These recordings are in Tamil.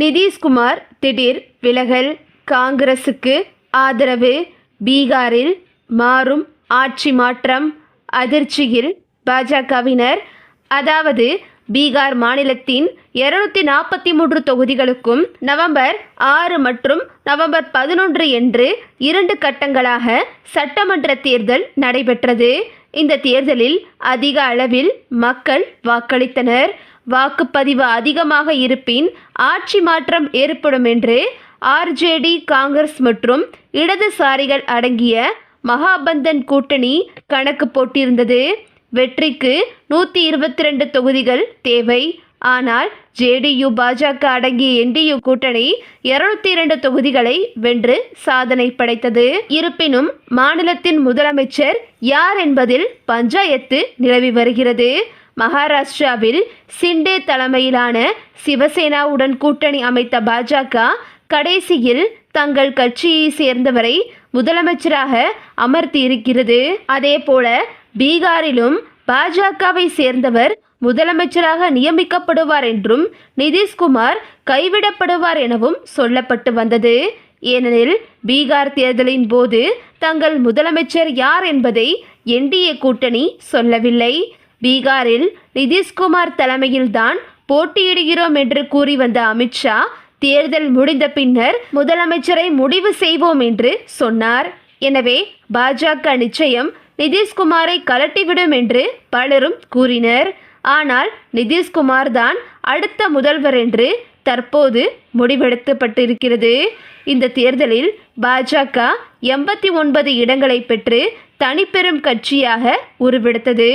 நிதிஷ்குமார் திடீர் விலகல். காங்கிரசுக்கு ஆதரவு. பீகாரில் மாறும் ஆட்சி மாற்றம். அதிர்ச்சியில் பாஜகவினர். அதாவது பீகார் மாநிலத்தின் இருநூத்தி நாற்பத்தி மூன்று தொகுதிகளுக்கும் நவம்பர் ஆறு மற்றும் நவம்பர் பதினொன்று என்று இரண்டு கட்டங்களாக சட்டமன்ற தேர்தல் நடைபெற்றது. இந்த தேர்தலில் அதிக அளவில் மக்கள் வாக்களித்தனர். வாக்குப்பதிவு அதிகமாக இருப்பின் ஆட்சி மாற்றம் ஏற்படும் என்று ஆர்ஜேடி காங்கிரஸ் மற்றும் இடதுசாரிகள் அடங்கிய மகாபந்தன் கூட்டணி கணக்கு போட்டிருந்தது. வெற்றிக்கு நூற்றி இருபத்தி ரெண்டு தொகுதிகள் தேவை. ஆனால் ஜேடியு பாஜக அடங்கிய என்டியு கூட்டணி இருநூத்தி இரண்டு தொகுதிகளை வென்று சாதனை படைத்தது. இருப்பினும் மாநிலத்தின் முதலமைச்சர் யார் என்பதில் பஞ்சாயத்து நிலவி வருகிறது. மகாராஷ்டிராவில் சிண்டே தலைமையிலான சிவசேனாவுடன் கூட்டணி அமைத்த பாஜக கடைசியில் தங்கள் கட்சியை சேர்ந்தவரை முதலமைச்சராக அமர்த்தியிருக்கிறது அதேபோல பீகாரிலும் பாஜகவை சேர்ந்தவர் முதலமைச்சராக நியமிக்கப்படுவார் என்றும் நிதிஷ்குமார் கைவிடப்படுவார் எனவும் சொல்லப்பட்டு வந்தது. ஏனெனில் பீகார் தேர்தலின் போது தங்கள் முதலமைச்சர் யார் என்பதை என்டிஏ கூட்டணி சொல்லவில்லை. பீகாரில் நிதிஷ்குமார் தலைமையில்தான் போட்டியிடுகிறோம் என்று கூறி வந்த அமித்ஷா தேர்தல் முடிந்த பின்னர் முதலமைச்சரை முடிவு செய்வோம் என்று சொன்னார். எனவே பாஜக நிச்சயம் நிதிஷ்குமாரை கலட்டிவிடும் என்று பலரும் கூறினர். ஆனால் நிதிஷ்குமார் தான் அடுத்த முதல்வர் என்று தற்போது முடிவெடுக்கப்பட்டிருக்கிறது. இந்த தேர்தலில் பாஜக எண்பத்தி ஒன்பது இடங்களை பெற்று தனிப்பெரும் கட்சியாக உருவெடுத்தது.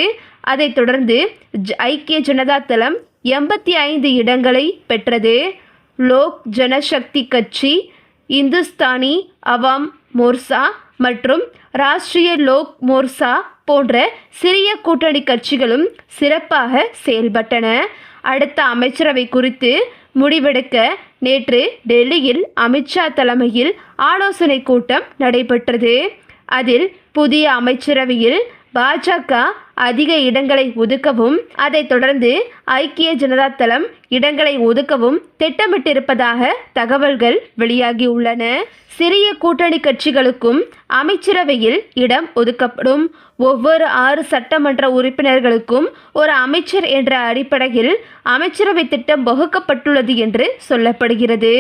அதைத் தொடர்ந்து ஜ- ஐக்கிய ஜனதா தளம் எண்பத்தி ஐந்து இடங்களை பெற்றது. லோக் ஜனசக்தி கட்சி இந்துஸ்தானி அவாம் மோர்சா மற்றும் ராஷ்டிரிய லோக் மோர்சா போன்ற சிறிய கூட்டணி கட்சிகளும் சிறப்பாக செயல்பட்டன. அடுத்த அமைச்சரவை குறித்து முடிவெடுக்க நேற்று டெல்லியில் அமித்ஷா தலைமையில் ஆலோசனை கூட்டம் நடைபெற்றது. அதில் புதிய அமைச்சரவையில் பாஜக அதிக இடங்களை ஒதுக்கவும் அதைத் தொடர்ந்து ஐக்கிய ஜனதா தளம் இடங்களை ஒதுக்கவும் திட்டமிட்டிருப்பதாக தகவல்கள் வெளியாகியுள்ளன. சிறிய கூட்டணி கட்சிகளுக்கும் அமைச்சரவையில் இடம் ஒதுக்கப்படும். ஒவ்வொரு ஆறு சட்டமன்ற உறுப்பினர்களுக்கும் ஒரு அமைச்சர் என்ற அடிப்படையில் அமைச்சரவை திட்டம் வகுக்கப்பட்டுள்ளது என்று சொல்லப்படுகிறது.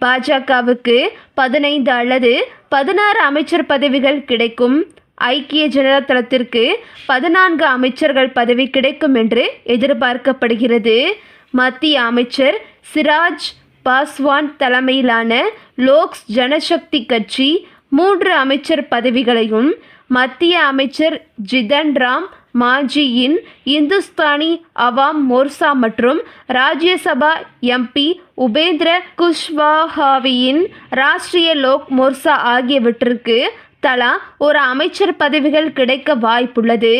பாஜகவுக்கு பதினைந்து அல்லது பதினாறு அமைச்சர் பதவிகள் கிடைக்கும். ஐக்கிய ஜனதா தளத்திற்கு பதினான்கு அமைச்சர்கள் பதவி கிடைக்கும் என்று எதிர்பார்க்கப்படுகிறது. மத்திய அமைச்சர் சிராஜ் பாஸ்வான் தலைமையிலான லோக்ஸ் ஜனசக்தி கட்சி மூன்று அமைச்சர் பதவிகளையும் மத்திய அமைச்சர் ஜிதன் ராம் மாஜியின் இந்துஸ்தானி அவாம் மோர்சா மற்றும் ராஜ்யசபா எம்பி உபேந்திர குஷ்வாஹாவியின் ராஷ்டிரிய லோக் மோர்சா ஆகியவற்றிற்கு தலா ஒரு அமைச்சர் பதவிகள் கிடைக்க வாய்ப்புள்ளது.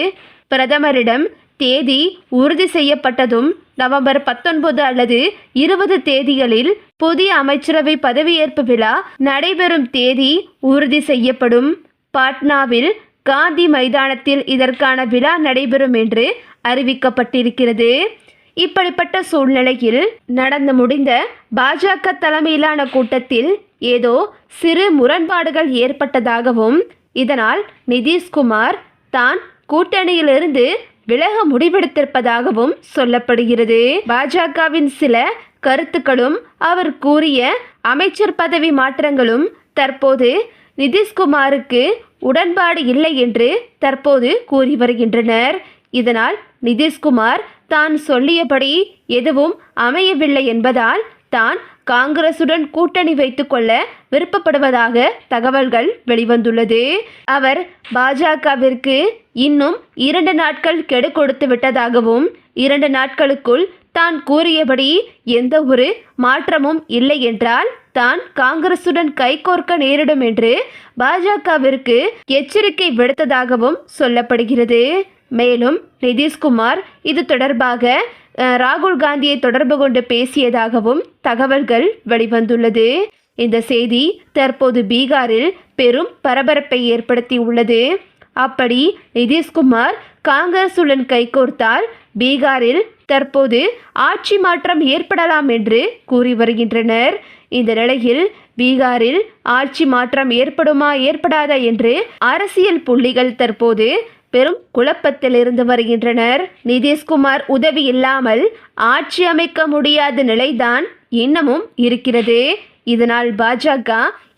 பிரதமரிடம் தேதி உறுதி செய்யப்பட்டதும் நவம்பர் பத்தொன்பது அல்லது இருபது தேதிகளில் புதிய அமைச்சரவை பதவியேற்பு விழா நடைபெறும் தேதி உறுதி செய்யப்படும். பாட்னாவில் காந்தி மைதானத்தில் இதற்கான விழா நடைபெறும் என்று அறிவிக்கப்பட்டிருக்கிறது. இப்படிப்பட்ட சூழ்நிலையில் நடந்து முடிந்த பாஜக தலைமையிலான கூட்டத்தில் ஏதோ சிறு முரண்பாடுகள் ஏற்பட்டதாகவும் இதனால் நிதிஷ்குமார் தான் கூட்டணியிலிருந்து விலக முடிவெடுத்திருப்பதாகவும் சொல்லப்படுகிறது. பாஜகவின் சில கருத்துக்களும் அவர் கூறிய அமைச்சர் பதவி மாற்றங்களும் தற்போது நிதிஷ்குமாருக்கு உடன்பாடு இல்லை என்று தற்போது கூறி வருகின்றனர். இதனால் நிதிஷ்குமார் தான் சொல்லியபடி எதுவும் அமையவில்லை என்பதால் தான் காங்கிரசுடன் கூட்டணி வைத்துக்கொள்ள விருப்பப்படுவதாக தகவல்கள் வெளிவந்துள்ளது. அவர் பாஜகவிற்கு இன்னும் இரண்டு நாட்கள் கெடு கொடுத்து விட்டதாகவும் இரண்டு நாட்களுக்குள் தான் கூறியபடி எந்த ஒரு மாற்றமும் இல்லை என்றால் தான் காங்கிரசுடன் கைகோர்க்க நேரிடும் என்று பாஜகவிற்கு எச்சரிக்கை விடுத்ததாகவும் சொல்லப்படுகிறது. மேலும் நிதிஷ்குமார் இது தொடர்பாக ராகுல் காந்தியை தொடர்பு கொண்டு பேசியதாகவும் தகவல்கள் வெளிவந்துள்ளது. இந்த செய்தி தற்போது பீகாரில் பெரும் பரபரப்பை ஏற்படுத்தி உள்ளது அப்படி நிதிஷ்குமார் காங்கிரசுடன் கைகோர்த்தால் பீகாரில் தற்போது ஆட்சி மாற்றம் ஏற்படலாம் என்று கூறி வருகின்றனர். இந்த நிலையில் பீகாரில் ஆட்சி மாற்றம் ஏற்படுமா ஏற்படாதா என்று அரசியல் புள்ளிகள் தற்போது பெரும் குழப்பத்தில் இருந்து வருகின்றனர். நிதிஷ்குமார் உதவி இல்லாமல் ஆட்சி அமைக்க முடியாத நிலைதான் இன்னமும் இருக்கிறது. இதனால் பாஜக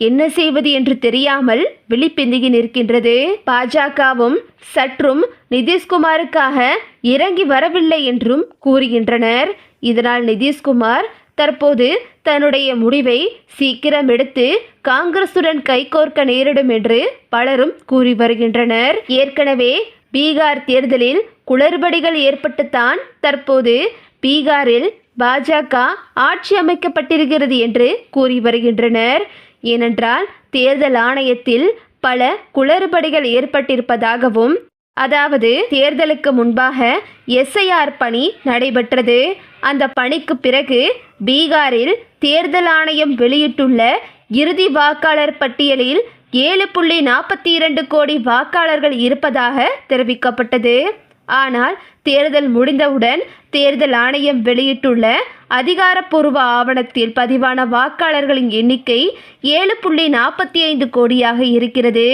என்ன செய்வது என்று தெரியாமல் விழிப்பிந்துகி நிற்கின்றது. பாஜகவும் சற்றும் நிதிஷ்குமாருக்காக இறங்கி வரவில்லை என்றும் கூறுகின்றனர். இதனால் நிதிஷ்குமார் தற்போது தன்னுடைய முடிவை சீக்கிரம் எடுத்து காங்கிரசுடன் கைகோர்க்க நேரிடும் என்று பலரும் கூறி வருகின்றனர். ஏற்கனவே பீகார் தேர்தலில் குளறுபடிகள் ஏற்பட்டுத்தான் தற்போது பீகாரில் பாஜக ஆட்சி அமைக்கப்பட்டிருக்கிறது என்று கூறி வருகின்றனர். ஏனென்றால் தேர்தல் ஆணையத்தில் பல குளறுபடிகள் ஏற்பட்டிருப்பதாகவும் அதாவது தேர்தலுக்கு முன்பாக எஸ்ஐஆர் பணி நடைபெற்றது. அந்த பணிக்கு பிறகு பீகாரில் தேர்தல் ஆணையம் வெளியிட்டுள்ள இறுதி வாக்காளர் பட்டியலில் ஏழு புள்ளி நாற்பத்தி இரண்டு கோடி வாக்காளர்கள் இருப்பதாக தெரிவிக்கப்பட்டது. ஆனால் தேர்தல் முடிந்தவுடன் தேர்தல் ஆணையம் வெளியிட்டுள்ள அதிகாரப்பூர்வ ஆவணத்தில் பதிவான வாக்காளர்களின் எண்ணிக்கை ஏழு புள்ளி நாற்பத்தி ஐந்து கோடியாக இருக்கிறது.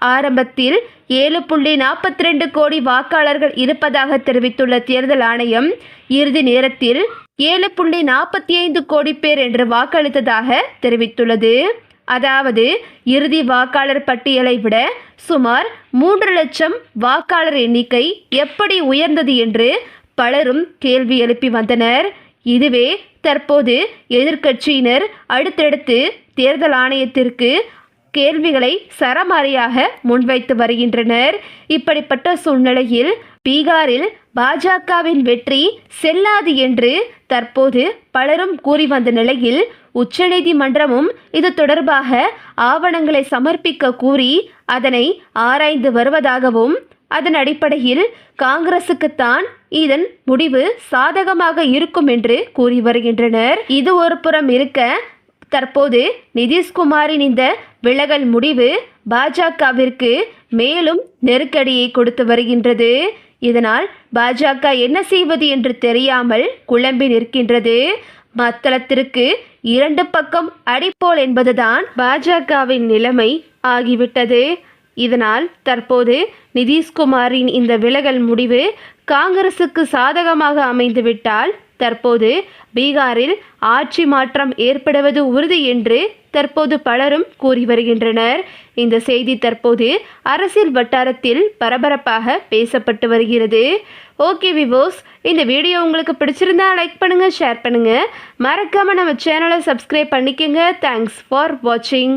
ஆரம்பத்தில் ஏழு புள்ளி நாற்பத்தி ரெண்டு கோடி வாக்காளர்கள் இருப்பதாக தெரிவித்துள்ள தேர்தல் ஆணையம் இறுதி நேரத்தில் ஏழு புள்ளி நாற்பத்தி ஐந்து கோடி பேர் என்று வாக்களித்ததாக தெரிவித்துள்ளது. அதாவது இறுதி வாக்காளர் பட்டியலை விட சுமார் மூன்று லட்சம் வாக்காளர் எண்ணிக்கை எப்படி உயர்ந்தது என்று பலரும் கேள்வி எழுப்பி வந்தனர். இதுவே தற்போது எதிர்க்கட்சியினர் அடுத்தடுத்து தேர்தல் ஆணையத்திற்கு கேள்விகளை சரமாரியாக முன்வைத்து வருகின்றனர். இப்படிப்பட்ட சூழ்நிலையில் பீகாரில் பாஜகவின் வெற்றி செல்லாது என்று தற்போது பலரும் கூறி வந்த நிலையில் உச்சநீதிமன்றமும் இது தொடர்பாக ஆவணங்களை சமர்ப்பிக்க கூறி அதனை ஆராய்ந்து வருவதாகவும் அதன் அடிப்படையில் காங்கிரசுக்குத்தான் இதன் முடிவு சாதகமாக இருக்கும் என்று கூறி வருகின்றனர். இது ஒரு புறம் இருக்க தற்போது நிதிஷ்குமாரின் இந்த விலகல் முடிவு பாஜகவிற்கு மேலும் நெருக்கடியை கொடுத்து வருகின்றது. இதனால் பாஜக என்ன செய்வது என்று தெரியாமல் குழம்பி நிற்கின்றது. மத்தளத்திற்கு இரண்டு பக்கம் அடிப்போல் என்பதுதான் பாஜகவின் நிலைமை ஆகிவிட்டது. இதனால் தற்போது நிதிஷ்குமாரின் இந்த விலகல் முடிவு காங்கிரசுக்கு சாதகமாக அமைந்துவிட்டால் தற்போது பீகாரில் ஆட்சி மாற்றம் ஏற்படுவது உறுதி என்று தற்போது பலரும் கூறி வருகின்றனர். இந்த செய்தி தற்போது அரசியல் வட்டாரத்தில் பரபரப்பாக பேசப்பட்டு வருகிறது. ஓகே விவோஸ் இந்த வீடியோ உங்களுக்கு பிடிச்சிருந்தா லைக் பண்ணுங்கள் ஷேர் பண்ணுங்கள் மறக்காமல் நம்ம சேனலை சப்ஸ்கிரைப் பண்ணிக்கோங்க. தேங்க்ஸ் ஃபார் வாட்சிங்